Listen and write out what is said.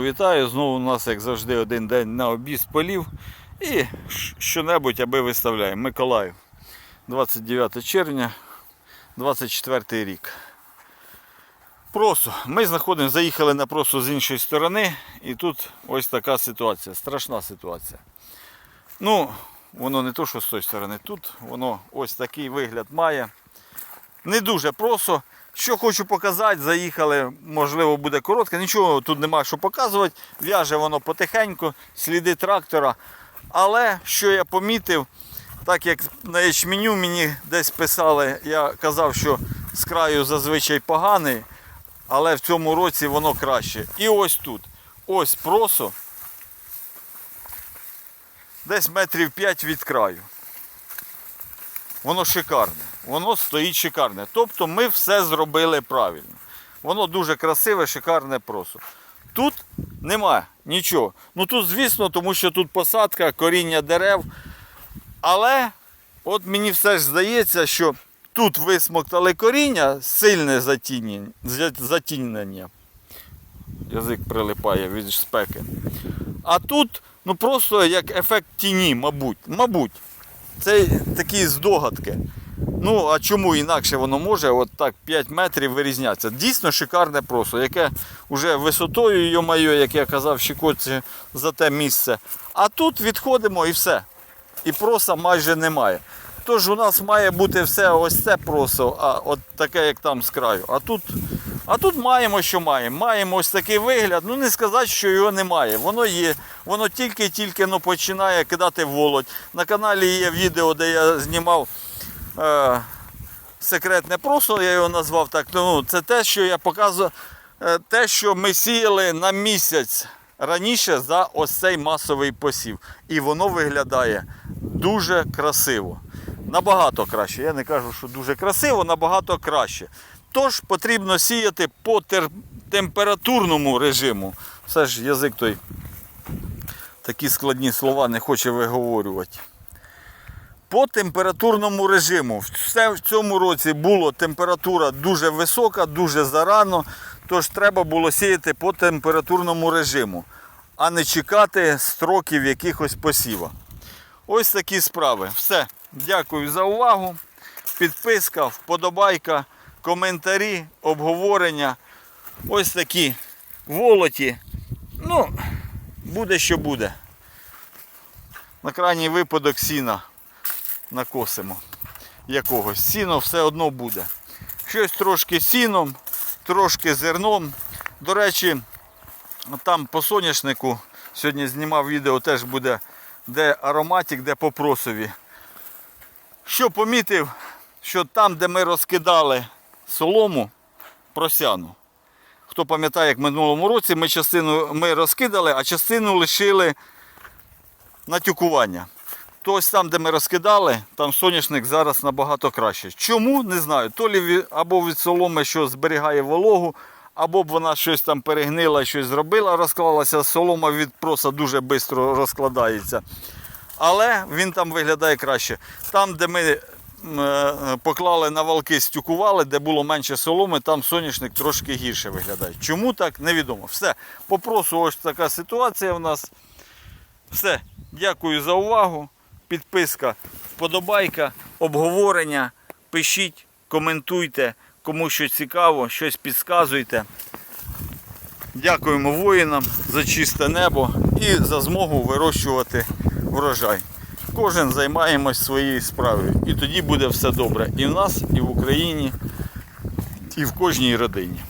Вітаю, знову у нас, як завжди, один день на обіз полів і що-небудь, аби виставляємо. Миколаїв, 29 червня, 24 рік. Просо. Ми знаходимо, заїхали на просо з іншої сторони, і тут ось така ситуація, страшна ситуація. Ну, воно не то, що з тої сторони, тут воно ось такий вигляд має. Не дуже просо. Що хочу показати, заїхали, можливо, буде коротко. Нічого тут нема що показувати. В'яже воно потихеньку, сліди трактора. Але що я помітив, так як на ячменю мені десь писали, я казав, що з краю зазвичай поганий, але в цьому році воно краще. І ось тут. Ось просо. Десь метрів 5 від краю. Воно шикарне. Воно стоїть шикарне. Тобто ми все зробили правильно. Воно дуже красиве, шикарне просто. Тут немає нічого. Ну тут, звісно, тому що тут посадка, коріння дерев. Але от мені все ж здається, що тут висмоктали коріння, сильне затінення. затінення. Язик прилипає від спеки. А тут, ну просто як ефект тіні, мабуть. Мабуть. Це такі здогадки. Ну, а чому інакше воно може от так 5 метрів вирізнятися? Дійсно шикарне просто, яке вже висотою йо-майо, як я казав, щекоче за те місце. А тут відходимо і все. І проса майже немає. Тож у нас має бути все ось це просо, а от таке, як там з краю. А тут, а тут маємо, що маємо. Маємо ось такий вигляд. Ну не сказати, що його немає. Воно є. Воно тільки-тільки ну, починає кидати володь. На каналі є відео, де я знімав е, секретне просо, я його назвав так. Ну, це те, що я показую, е, те, що ми сіяли на місяць раніше за ось цей масовий посів. І воно виглядає дуже красиво. Набагато краще. Я не кажу, що дуже красиво, набагато краще. Тож потрібно сіяти по температурному режиму. Все ж язик той такі складні слова не хоче виговорювати. По температурному режиму. Все в цьому році була температура дуже висока, дуже зарано. Тож треба було сіяти по температурному режиму, а не чекати строків якихось посіва. Ось такі справи. Все. Дякую за увагу. Підписка, вподобайка, коментарі, обговорення. Ось такі волоті. Ну, буде що буде. На крайній випадок сіна накосимо якогось. Сіно все одно буде. Щось трошки сіном, трошки зерном. До речі, там по соняшнику сьогодні знімав відео, теж буде де ароматик, де по просові. Що помітив, що там, де ми розкидали солому, просяну. Хто пам'ятає, як в минулому році ми частину ми розкидали, а частину лишили на тюкування. То ось там, де ми розкидали, там соняшник зараз набагато краще. Чому? Не знаю. То лі або від соломи, що зберігає вологу, або б вона щось там перегнила, щось зробила, розклалася. Солома від проса дуже швидко розкладається. Але він там виглядає краще. Там, де ми поклали на валки, стюкували, де було менше соломи, там соняшник трошки гірше виглядає. Чому так, невідомо. Все. Попросу ось така ситуація в нас. Все. Дякую за увагу. Підписка, вподобайка, обговорення. Пишіть, коментуйте, кому що цікаво, щось підказуйте. Дякуємо воїнам за чисте небо і за змогу вирощувати врожай. Кожен займаємось своєю справою. І тоді буде все добре і в нас, і в Україні, і в кожній родині.